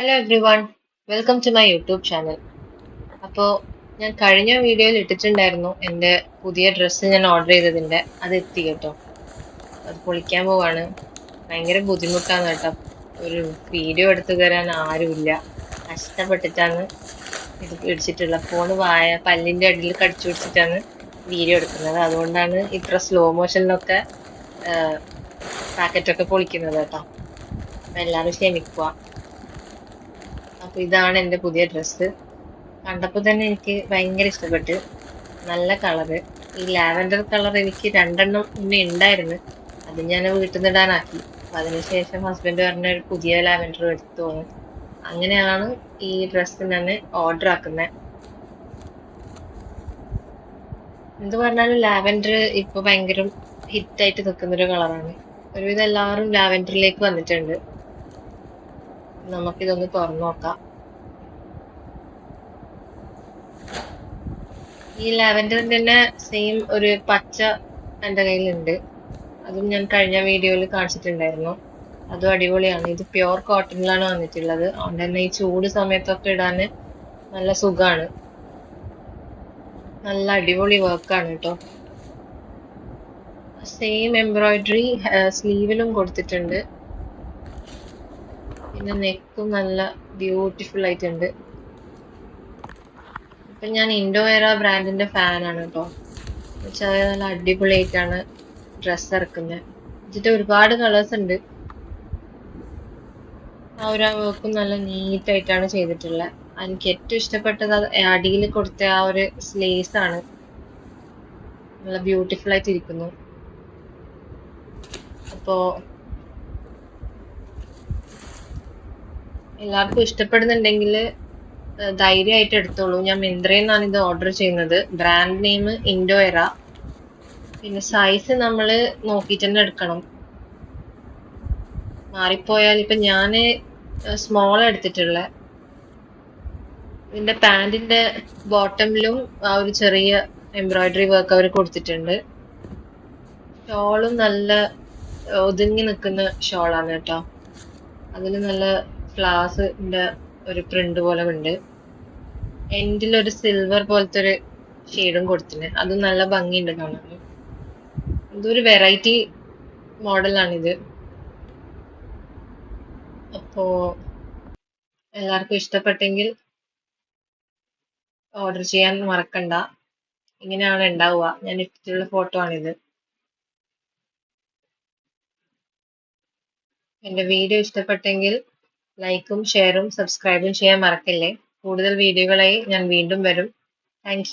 Hello everyone welcome to my YouTube channel അപ്പോൾ ഞാൻ കഴിഞ്ഞ വീഡിയോയിൽ ഇട്ടിട്ടുണ്ടായിരുന്നു എന്റെ പുതിയ ഡ്രസ്സ് ഞാൻ ഓർഡർ ചെയ്തതിന്റെ. അത് എത്തി കേട്ടോ. അത് പൊളിക്കാൻ പോവാണ്. ഭയങ്കര ബുദ്ധിമുട്ടാണ് കേട്ടോ. ഒരു വീഡിയോ എടുത്തു തരാൻ ആരുമില്ല. കഷ്ടപ്പെട്ടിട്ടാണ് ഇത് പിടിച്ചിട്ടുള്ള ഫോൺ വായ പല്ലിന്റെ അടിയിൽ കടിച്ചു പിടിച്ചിട്ടാണ് വീഡിയോ എടുക്കുന്നത്. അതുകൊണ്ടാണ് ഇത്ര സ്ലോ മോഷനിലൊക്കെ പാക്കറ്റൊക്കെ പൊളിക്കുന്നത് കേട്ടോ. അപ്പം എല്ലാവരും ക്ഷമിക്കുക. അപ്പൊ ഇതാണ് എന്റെ പുതിയ ഡ്രസ്സ് കണ്ടപ്പോൾ തന്നെ എനിക്ക് ഭയങ്കര ഇഷ്ടപ്പെട്ട്. നല്ല കളറ് ഈ ലാവൻഡർ കളർ എനിക്ക് രണ്ടെണ്ണം മുന്നേ ഉണ്ടായിരുന്നു അത് ഞാൻ വീട്ടിൽ നിന്ന് ഇടാനാക്കി അപ്പൊ അതിനുശേഷം ഹസ്ബൻഡ് പറഞ്ഞ ഒരു പുതിയ ലാവൻഡർ എടുത്തു അങ്ങനെയാണ് ഈ ഡ്രസ്സ് ഞാൻ ഓർഡർ ആക്കുന്നത് എന്ത് പറഞ്ഞാലും ലാവൻഡർ ഇപ്പൊ ഭയങ്കര ഹിറ്റായിട്ട് നിൽക്കുന്ന ഒരു കളറാണ് ഒരുവിധം എല്ലാവരും ലാവൻഡറിലേക്ക് വന്നിട്ടുണ്ട്. നമുക്കിതൊന്ന് തുറന്നു നോക്കാം ഈ ലാവൻഡറിന് തന്നെ സെയിം ഒരു പച്ച എന്റെ കയ്യിലുണ്ട്. അതും ഞാൻ കഴിഞ്ഞ വീഡിയോയിൽ കാണിച്ചിട്ടുണ്ടായിരുന്നു. അതും അടിപൊളിയാണ്. ഇത് പ്യുവർ കോട്ടണിലാണ് വന്നിട്ടുള്ളത്. അതുകൊണ്ട് തന്നെ ഈ ചൂട് സമയത്തൊക്കെ ഇടാൻ നല്ല സുഖമാണ് നല്ല അടിപൊളി വർക്കാണ് കേട്ടോ. സെയിം എംബ്രോയിഡറി സ്ലീവിലും കൊടുത്തിട്ടുണ്ട്. പിന്നെ നെക്കും നല്ല ബ്യൂട്ടിഫുൾ ആയിട്ടുണ്ട്. ഇപ്പൊ ഞാൻ ഇൻഡോവേറ ബ്രാൻഡിന്റെ ഫാനാണ് കേട്ടോ വെച്ചാൽ നല്ല അടിപൊളിയായിട്ടാണ് ഡ്രസ്സ് ഇറക്കുന്നത് ഇതിന്റെ ഒരുപാട് കളേഴ്സ് ഉണ്ട്. ആ ഒരു വർക്കും നല്ല നീറ്റായിട്ടാണ് ചെയ്തിട്ടുള്ളത് എനിക്ക് ഏറ്റവും ഇഷ്ടപ്പെട്ടത് അടിയിൽ കൊടുത്ത ആ ഒരു സ്ലേസ് ആണ്. നല്ല ബ്യൂട്ടിഫുൾ ആയിട്ട് ഇരിക്കുന്നു അപ്പോ എല്ലാവർക്കും ഇഷ്ടപ്പെടുന്നുണ്ടെങ്കിൽ ധൈര്യമായിട്ട് എടുത്തോളൂ. ഞാൻ മിന്ത്രയിൽ ഇത് ഓർഡർ ചെയ്യുന്നത്. ബ്രാൻഡ് നെയിം ഇൻഡോയറ പിന്നെ സൈസ് നമ്മൾ നോക്കിയിട്ട് തന്നെ എടുക്കണം. മാറിപ്പോയാൽ ഇപ്പൊ ഞാൻ സ്മോൾ എടുത്തിട്ടുള്ള. ഇതിന്റെ പാന്റിന്റെ ബോട്ടമിലും ആ ഒരു ചെറിയ എംബ്രോയിഡറി വർക്ക് അവർ കൊടുത്തിട്ടുണ്ട്. ഷോളും നല്ല ഒതുങ്ങി നിൽക്കുന്ന ഷോളാണ് കേട്ടോ. അതിൽ നല്ല ഫ്ലവേഴ്സിന്റെ ഒരു പ്രിന്റ് പോലെ ഉണ്ട്. എൻഡിൽ ഒരു സിൽവർ പോലത്തെ ഒരു ഷെയ്ഡും കൊടുത്തിന്. അത് നല്ല ഭംഗിയുണ്ട് കാണാൻ. ഇതൊരു വെറൈറ്റി മോഡലാണിത് അപ്പോ എല്ലാവർക്കും ഇഷ്ടപ്പെട്ടെങ്കിൽ ഓർഡർ ചെയ്യാൻ മറക്കണ്ട. ഇങ്ങനെയാണ് ഉണ്ടാവുക. ഞാൻ ഇട്ടിട്ടുള്ള ഫോട്ടോ ആണിത്. എന്റെ വീഡിയോ ഇഷ്ടപ്പെട്ടെങ്കിൽ ലൈക്കും ഷെയറും സബ്സ്ക്രൈബും ചെയ്യാൻ മറക്കല്ലേ? കൂടുതൽ വീഡിയോകളായി ഞാൻ വീണ്ടും വരും. താങ്ക്